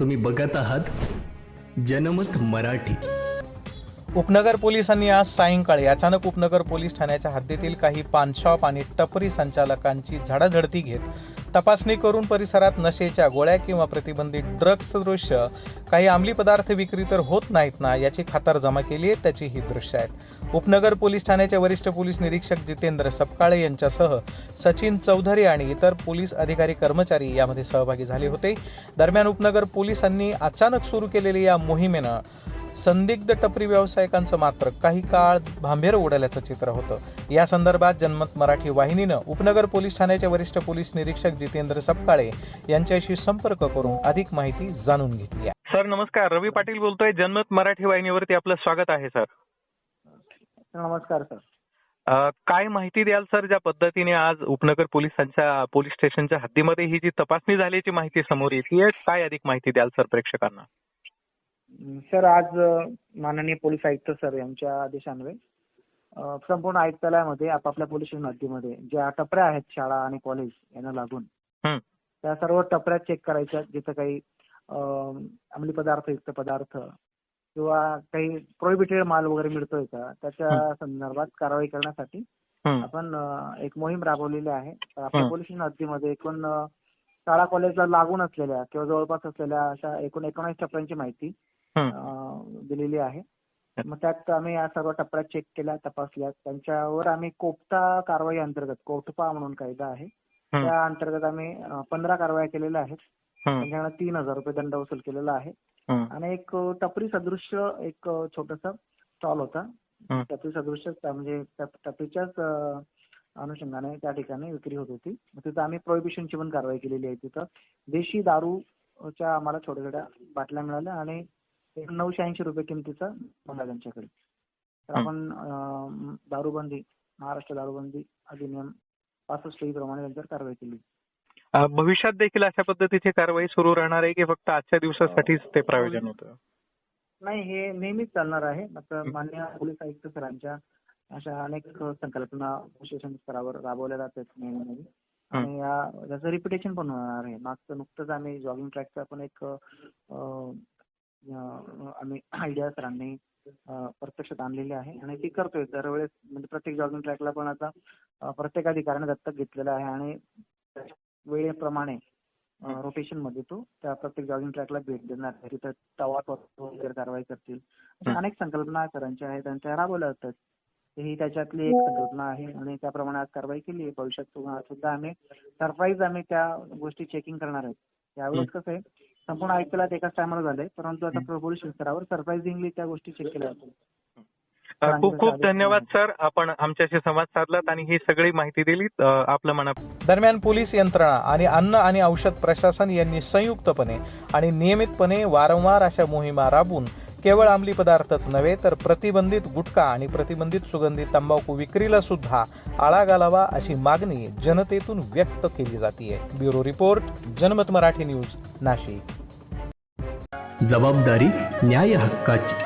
तुम्ही बघत आहात जनमत मराठी. उपनगर पोलिसांनी आज सायंकाळी अचानक उपनगर पोलीस ठाण्याच्या हद्दीतील काही पानशॉप आणि टपरी संचालकांची झडाझडती घेत तपासणी करून परिसरात नशेच्या गोळ्या किंवा प्रतिबंधित ड्रग्स दृश्य काही अंमली पदार्थ विक्री तर होत नाहीत ना याची खातर जमा केली आहे त्याची ही दृश्य आहेत. उपनगर पोलीस ठाण्याचे वरिष्ठ पोलीस निरीक्षक जितेंद्र सपकाळे यांच्यासह सचिन चौधरी आणि इतर पोलीस अधिकारी कर्मचारी यामध्ये सहभागी झाले होते. दरम्यान उपनगर पोलिसांनी अचानक सुरू केलेल्या या मोहिमेनं संदिग्ध टपरी व्यावसायिकांचं मात्र काही काळ भांबेर उडाल्याचं चित्र होतं. या संदर्भात जनमत मराठी वाहिनीनं उपनगर पोलीस ठाण्याचे वरिष्ठ पोलीस निरीक्षक जितेंद्र सपकाळे यांच्याशी संपर्क करून अधिक माहिती जाणून घेतली आहे. सर नमस्कार. रवी पाटील बोलतोय. जनमत मराठी वाहिनीवरती आपलं स्वागत आहे सर. नमस्कार सर. काय माहिती द्याल सर ज्या पद्धतीने आज उपनगर पोलिसांच्या पोलीस स्टेशनच्या हद्दीमध्ये ही जी तपासणी झाल्याची माहिती समोर येते काय अधिक माहिती द्याल सर प्रेक्षकांना? सर आज माननीय पोलीस आयुक्त सर यांच्या आदेशान्वये संपूर्ण आयुक्तालयामध्ये आपापल्या पोलीस स्टेशन हद्दीमध्ये ज्या टपऱ्या आहेत शाळा आणि कॉलेज यांना लागून हं. त्या सर्व टपऱ्या चेक करायच्या जिथं काही अं, अंमली पदार्थ युक्त पदार्थ किंवा काही प्रोहिबिटेड माल वगैरे मिळतोय का त्याच्या संदर्भात कारवाई करण्यासाठी हं, आपण अं, एक मोहीम राबवलेली आहे तर आपल्या हं. पोलीस स्टेशन हद्दीमध्ये एकूण अं, शाळा कॉलेजला लागून असलेल्या किंवा जवळपास असलेल्या अशा एकूण एकोणीस टप्प्यांची माहिती दिलेली आहे. मग त्यात आम्ही या सर्व टप्प्या चेक केल्या तपासल्या. त्यांच्यावर आम्ही कोपटा कारवाई अंतर्गत कोटपा म्हणून कायदा आहे. त्या अंतर्गत आम्ही पंधरा कारवाया केलेल्या आहेत. त्यांच्याकडे तीन हजार रुपये दंड वसूल केलेला आहे. आणि एक टपरी सदृश्य एक छोटस स्टॉल होता. टपरी सदृश्य म्हणजे टप- टपरीच्याच अनुषंगाने त्या ठिकाणी विक्री होत होती. तिथं आम्ही प्रोहिबिशनची पण कारवाई केलेली आहे तिथं. देशी दारूच्या आम्हाला छोट्या छोट्या बाटल्या मिळाल्या आणि नऊशे ऐंशी रुपये किमतीचा माल त्यांच्याकडे. तर. आपण दारूबंदी महाराष्ट्र दारूबंदी अधिनियम पासष्ट प्रमाणे त्यांच्यावर कारवाई केली. भविष्यात देखील अशा पद्धतीची कारवाई सुरू राहणार आहे की फक्त आजच्या दिवसासाठीच ते प्रायोजन होतं? नाही हे नेहमीच चालणार आहे. आता मान्य पोलीस आयुक्त सरांच्या अशा अनेक संकल्पना विशेषण स्तरावर राबवल्या जातात नेहमी आणि या त्याचं रिपिटेशन पण होणार आहे. मागचं नुकतंच आम्ही जॉगिंग ट्रॅकचा पण एक आम्ही आयडिया सरांनी प्रत्यक्षात आणलेली आहे आणि ती करतोय. दरवेळेस म्हणजे प्रत्येक जॉगिंग ट्रॅकला पण आता प्रत्येक अधिकाऱ्याने दत्तक घेतलेलं आहे आणि वेळेप्रमाणे रोटेशनमध्ये तो त्या प्रत्येक जॉगिंग ट्रॅकला भेट देणार आहे. तिथं तवा वगैरे कारवाई करतील. अशा. अनेक संकल्पना सरांच्या आहेत आणि त्या राबवल्या जातात. ही त्याच्यातली एक संकल्पना आहे आणि त्याप्रमाणे आज कारवाई केली आहे. भविष्यात सुद्धा सुद्धा आम्ही सरप्राईज आम्ही त्या गोष्टी चेकिंग करणार आहेत. यावेळेस कसं आहे संपूर्ण आयुक्तालयात एकाच टायमाला झालंय. परंतु आता पोलीस स्तरावर सरप्राइझिंगली त्या गोष्टी चेक केल्या जातील अ, खूप खूप धन्यवाद सर. आपण आमच्याशी संवाद साधलात आणि ही सगळी माहिती दिलीत. अ, आपलं मना दरम्यान पोलीस यंत्रणा आणि अन्न आणि औषध प्रशासन यांनी संयुक्तपणे आणि नियमितपणे वारंवार अशा मोहिमा राबवून केवळ अंमली पदार्थच नव्हे तर प्रतिबंधित गुटखा आणि प्रतिबंधित सुगंधित तंबाखू विक्रीला सुद्धा आळा घालावा अशी मागणी जनतेतून व्यक्त केली जाते. ब्युरो रिपोर्ट जनमत मराठी न्यूज नाशिक. जबाबदारी न्याय हक्काची.